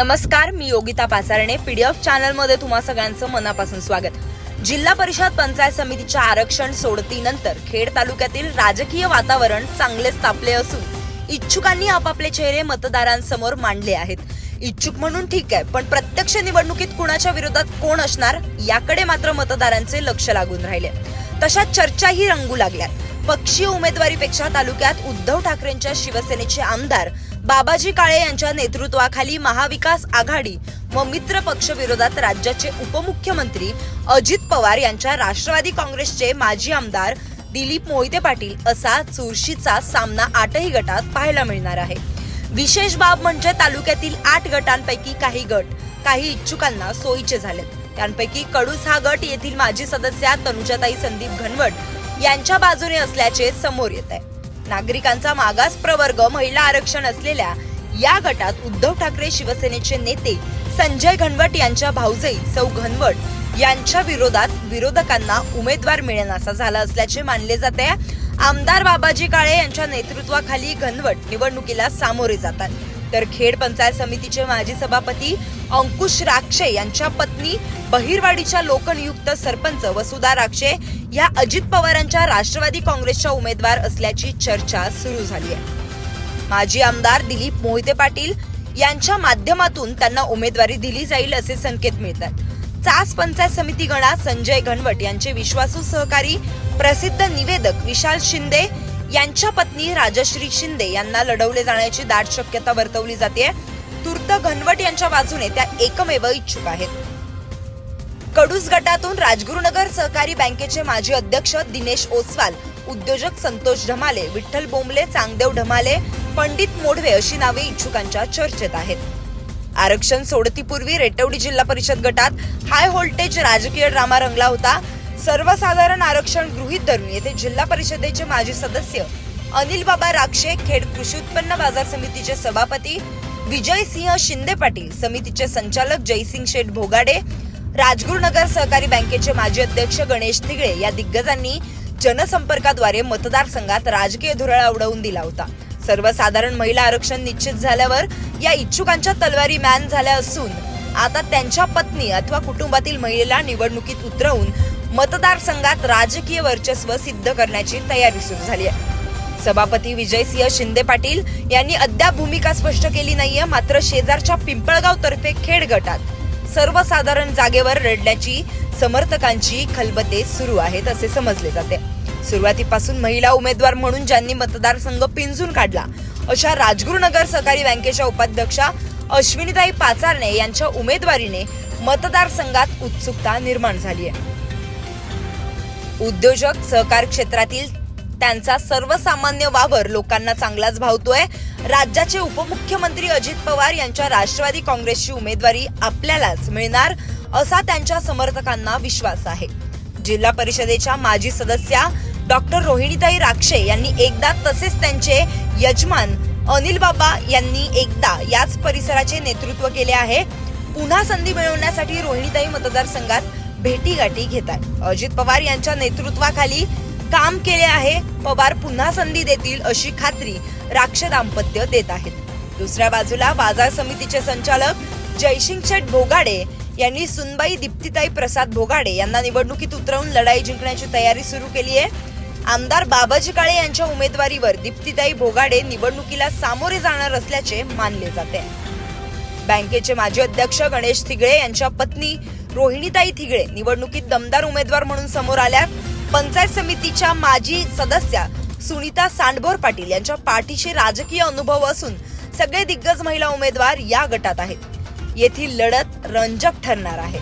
नमस्कार मी योगिता पासारणे. पीडीएफ चॅनलमध्ये तुम्हा सगळ्यांचं मनापासून स्वागत. जिल्हा परिषद पंचायत समितीच्या आरक्षण सोडतीनंतर खेड तालुक्यातील राजकीय वातावरण चांगलेच तापले असून इच्छुकांनी आपापले चेहरे मतदारांसमोर मांडले आहेत. इच्छुक म्हणून ठीक आहे पण प्रत्यक्ष निवडणुकीत कुणाच्या विरोधात कोण असणार याकडे मात्र मतदारांचे लक्ष लागून राहिले. तशा चर्चाही रंगू लागल्यात. पक्षीय उमेदवारीपेक्षा तालुक्यात उद्धव ठाकरेंच्या शिवसेनेचे आमदार बाबाजी काळे यांच्या नेतृत्वाखाली महाविकास आघाडी व मित्र पक्ष विरोधात राज्याचे उपमुख्यमंत्री अजित पवार यांच्या राष्ट्रवादी काँग्रेसचे माजी आमदार दिलीप मोहिते पाटील असा चुरशीचा सामना आठही गटात पाहायला मिळणार आहे. विशेष बाब म्हणजे तालुक्यातील आठ गटांपैकी काही गट काही इच्छुकांना सोयीचे झालेत. त्यांपैकी कडूस हा गट येथील माजी सदस्या तनुजाताई संदीप घनवट यांच्या बाजूने असल्याचे समोर येत आहे. नागरिकांचा मागास प्रवर्ग महिला आरक्षण असलेल्या या गटात उद्धव ठाकरे शिवसेनेचे नेते संजय घनवट यांच्या भाऊजई सौ घनवट यांच्या विरोधात विरोधकांना उमेदवार मिळेनासा झाला असल्याचे मानले जाते. आमदार बाबाजी काळे यांच्या नेतृत्वाखाली घनवट निवडणुकीला सामोरे जातात. तर खेड पंचायत समितीचे माजी सभापती अंकुश राक्षे यांच्या पत्नी बहिरवाडीच्या लोकनियुक्त सरपंच वसुधा राक्षे या अजित पवारांच्या राष्ट्रवादी काँग्रेसच्या उमेदवार असल्याची चर्चा सुरू झाली आहे. माजी आमदार दिलीप मोहिते पाटील यांच्या माध्यमातून त्यांना उमेदवारी दिली जाईल असे संकेत मिळतात चास पंचायत समिती गणात संजय घनवट यांचे विश्वासू सहकारी प्रसिद्ध निवेदक विशाल शिंदे यांच्या पत्नी राजश्री शिंदे यांना लढवले जाण्याची दाट शक्यता वर्तवली जाते तूर्त घनवट यांच्या बाजूने त्या एकमेव इच्छुक आहेत. कडूस गटातून राजगुरुनगर सहकारी बँकेचे माजी अध्यक्ष दिनेश ओसवाल उद्योजक संतोष ढमाले विठ्ठल बोंबले चांगदेव ढमाले पंडित मोढवे अशी नावे इच्छुकांच्या चर्चेत आहेत. आरक्षण सोडतीपूर्वी रेटवडी जिल्हा परिषद गटात हाय व्होल्टेज राजकीय ड्रामा रंगला होता. सर्वसाधारण आरक्षण गृहीत धरून येथे जिल्हा परिषदेचे माजी सदस्य अनिल बाबा राक्षे खेड कृषी उत्पन्न बाजार समितीचे सभापती विजय सिंह शिंदे पाटील समितीचे संचालक जयसिंग शेठ भोगाडे राजगुरुनगर सहकारी बँकेचे माजी अध्यक्ष गणेश तिगळे या दिग्गजांनी जनसंपर्काद्वारे मतदारसंघात राजकीय धुरळा उडवून दिला होता. सर्वसाधारण महिला आरक्षण निश्चित झाल्यावर या इच्छुकांच्या तलवारी मॅन झाल्या असून आता त्यांच्या पत्नी अथवा कुटुंबातील महिलेला निवडणुकीत उतरवून मतदारसंघात राजकीय वर्चस्व सिद्ध करण्याची तयारी सुरू झाली आहे. सभापती विजयसिंह शिंदे पाटील यांनी अद्याप भूमिका स्पष्ट केली नाहीये मात्र शेजारच्या पिंपळगाव तर्फे खेड गटात सर्वसाधारण जागेवर रडण्याची समर्थकांची खलबते सुरू आहेत असे समजले जाते. सुरुवातीपासून महिला उमेदवार म्हणून ज्यांनी मतदारसंघ पिंजून काढला अशा राजगुरुनगर सहकारी बँकेच्या उपाध्यक्षा अश्विनीताई पाचारणे यांच्या उमेदवारीने मतदारसंघात उत्सुकता निर्माण झाली आहे. उद्योजक सहकार क्षेत्रातील त्यांचा सर्वसामान्य वावर लोकांना चांगलाच भावतोय. राज्याचे उपमुख्यमंत्री अजित पवार यांच्या राष्ट्रवादी काँग्रेसची उमेदवारी आपल्यालाच मिळणार असा त्यांच्या समर्थकांना विश्वास आहे. जिल्हा परिषदेच्या माजी सदस्या डॉक्टर रोहिणीताई राक्षे यांनी एकदा तसेच त्यांचे यजमान अनिल बाबा यांनी एकदा याच परिसराचे नेतृत्व केले आहे. पुन्हा संधी मिळवण्यासाठी रोहिणीताई मतदारसंघात भेटीगाठी घेत आहेत अजित पवार यांच्या नेतृत्वाखाली काम केले आहे. पवार पुन्हा संधी देतील अशी खात्री राक्ष दाम्पत्य देत आहेत. दुसऱ्या बाजूला बाजार समितीचे संचालक जयसिंग शेठ भोगाडे यांनी सुनबाई दीप्तिताई प्रसाद भोगाडे यांना निवडणुकीत उतरवून लढाई जिंकण्याची तयारी सुरू केली आहे. आमदार बाबाजी काळे यांच्या उमेदवारीवर दीप्तिताई भोगाडे निवडणुकीला सामोरे जाणार असल्याचे मानले जाते. बँकेचे माजी अध्यक्ष गणेश थिगळे यांच्या पत्नी रोहिणीताई थिगळे निवडणुकीत दमदार उमेदवार म्हणून समोर आल्या. पंचायत समितीच्या माजी सदस्या सुनीता सांडभोर पाटील यांच्या पाठीशी राजकीय अनुभव असून सगळे दिग्गज महिला उमेदवार या गटात आहेत. येथील लढत रंजक ठरणार आहे.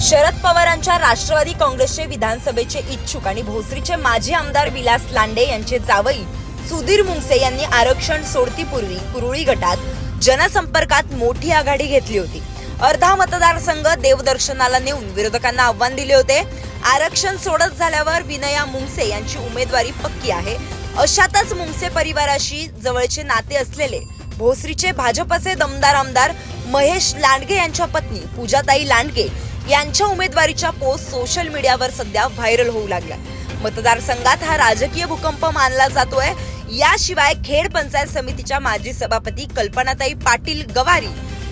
शरद पवारांच्या राष्ट्रवादी काँग्रेसचे विधानसभेचे इच्छुक आणि भोसरीचे माजी आमदार विलास लांडे यांचे जावई सुधीर मुंगसे यांनी आरक्षण सोडतीपूर्वी कुरुळी गटात जनसंपर्कात मोठी आघाडी घेतली होती. अर्धा मतदारसंघ देवदर्शनाला नेऊन विरोधकांना आव्हान दिले होते. आरक्षण सोडत झाल्यावर विनया मुंगसे यांची उमेदवारी पक्की आहे. अशातच मुंगसे परिवाराशी जवळचे नाते असलेले भोसरीचे भाजपचे दमदार आमदार महेश लांडगे यांच्या पत्नी पूजाताई लांडगे यांच्या उमेदवारीच्या पोस्ट सोशल मीडियावर सध्या व्हायरल होऊ लागल्या. मतदारसंघात हा राजकीय भूकंप मानला जातोय. याशिवाय खेड पंचायत समितीच्या माजी सभापती कल्पनाताई पाटील गवारी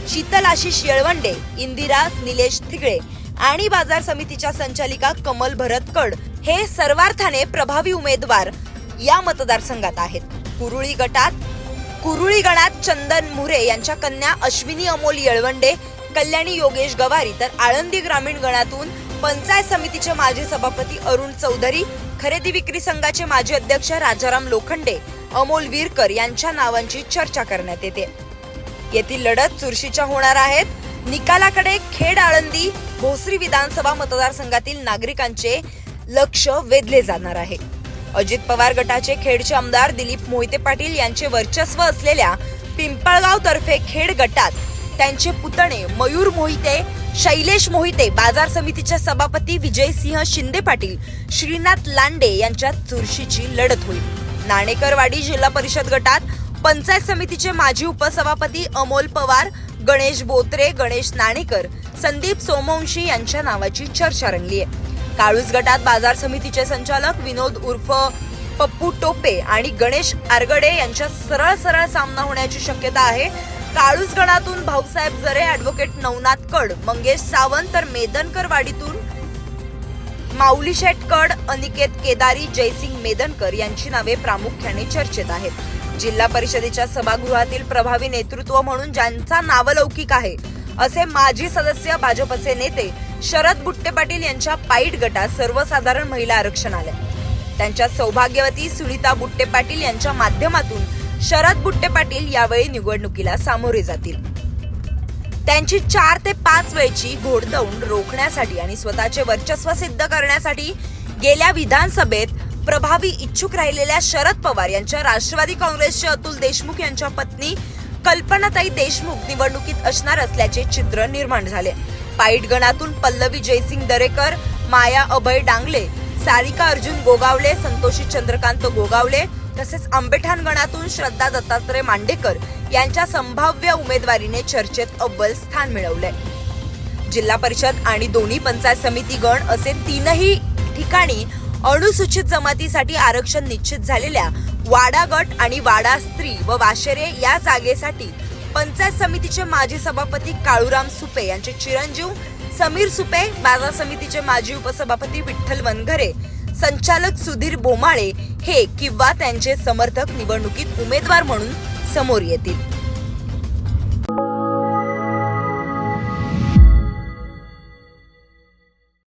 शीतल आशिष येळवंडे इंदिरा निलेश थिगळे आणि बाजार समितीच्या संचालिका कमल भरतकड हे सर्वार्थाने प्रभावी उमेदवार या मतदारसंघात आहेत. कुरुळी गटात कुरुळी गणात चंदन मुरे यांच्या कन्या अश्विनी अमोल येळवंडे कल्याणी योगेश गवारी तर आळंदी ग्रामीण गणातून पंचायत समितीचे माजी सभापती अरुण चौधरी खरेदी विक्री संघाचे माजी अध्यक्ष राजाराम लोखंडे अमोल वीरकर यांच्या नावांची चर्चा करण्यात येते. येथील लढत चुरशीच्या होणार आहेत. निकालाकडे खेड आळंदी भोसरी विधानसभा मतदारसंघातील नागरिकांचे लक्ष वेधले जाणार आहे. अजित पवार गटाचे खेडचे आमदार दिलीप मोहिते पाटील यांचे वर्चस्व असलेल्या पिंपळगाव तर्फे खेड गटात त्यांचे पुतणे मयूर मोहिते शैलेश मोहिते बाजार समितीच्या सभापती विजयसिंह शिंदे पाटील श्रीनाथ लांडे यांच्या चुरशीची लढत होईल. नाणेकरवाडी जिल्हा परिषद गटात पंचायत समितीचे माजी उपसभापती अमोल पवार गणेश बोत्रे गणेश नाणेकर संदीप सोमवंशी यांच्या नावाची चर्चा रंगली आहे. काळूस गटात बाजार समितीचे संचालक विनोद उर्फ पप्पू टोपे आणि गणेश आरगडे यांच्यात सरळ सरळ सामना होण्याची शक्यता आहे. काळूस गणातून भाऊसाहेब जरे ऍडव्होकेट नवनाथ कड मंगेश सावंत तर मेदनकर वाडीतून माऊली शेटकड अनिकेत केदारी जयसिंग मेदनकर यांची नावे प्रामुख्याने चर्चेत आहेत. जिल्हा परिषदेच्या सभागृहातील प्रभावी नेतृत्व म्हणून ज्यांचा नावलौकिक आहे असे माजी सदस्य भाजपचे नेते शरद बुट्टे पाटील यांच्या पाईट गटात सर्वसाधारण महिला आरक्षण आले त्यांच्या सौभाग्यवती सुनीता बुट्टे पाटील यांच्या माध्यमातून शरद बुट्टे पाटील यावेळी निवडणुकीला सामोरे जातील. त्यांची चार ते पाच वेळची घोडदौंड रोखण्यासाठी आणि स्वतःचे वर्चस्व सिद्ध करण्यासाठी गेल्या विधानसभेत प्रभावी इच्छुक राहिलेल्या शरद पवार यांच्या राष्ट्रवादी काँग्रेसचे अतुल देशमुख यांच्या पत्नी कल्पनाताई देशमुख निवडणुकीत असणार असल्याचे चित्र निर्माण झाले. पाईट गणातून पल्लवी जयसिंग दरेकर माया अभय डांगले सारिका अर्जुन गोगावले संतोषी चंद्रकांत गोगावले तसेच आंबेठाण गणातून श्रद्धा दत्तात्रय मांडेकर यांच्या संभाव्य उमेदवारीने चर्चेत अव्वल स्थान मिळवले. जिल्हा परिषद आणि दोन्ही पंचायत समिती गण असे तीनही ठिकाणी अनुसूचित जमातीसाठी आरक्षण निश्चित झालेल्या वाडा गट आणि वाडा स्त्री व वाशेरे या जागेसाठी पंचायत समितीचे माजी सभापती काळूराम सुपे यांचे चिरंजीव समीर सुपे बाजार समितीचे माजी उपसभापती विठ्ठल वनघरे संचालक सुधीर बोमाळे हे किंवा त्यांचे समर्थक निवडणुकीत उमेदवार म्हणून समोर येतील.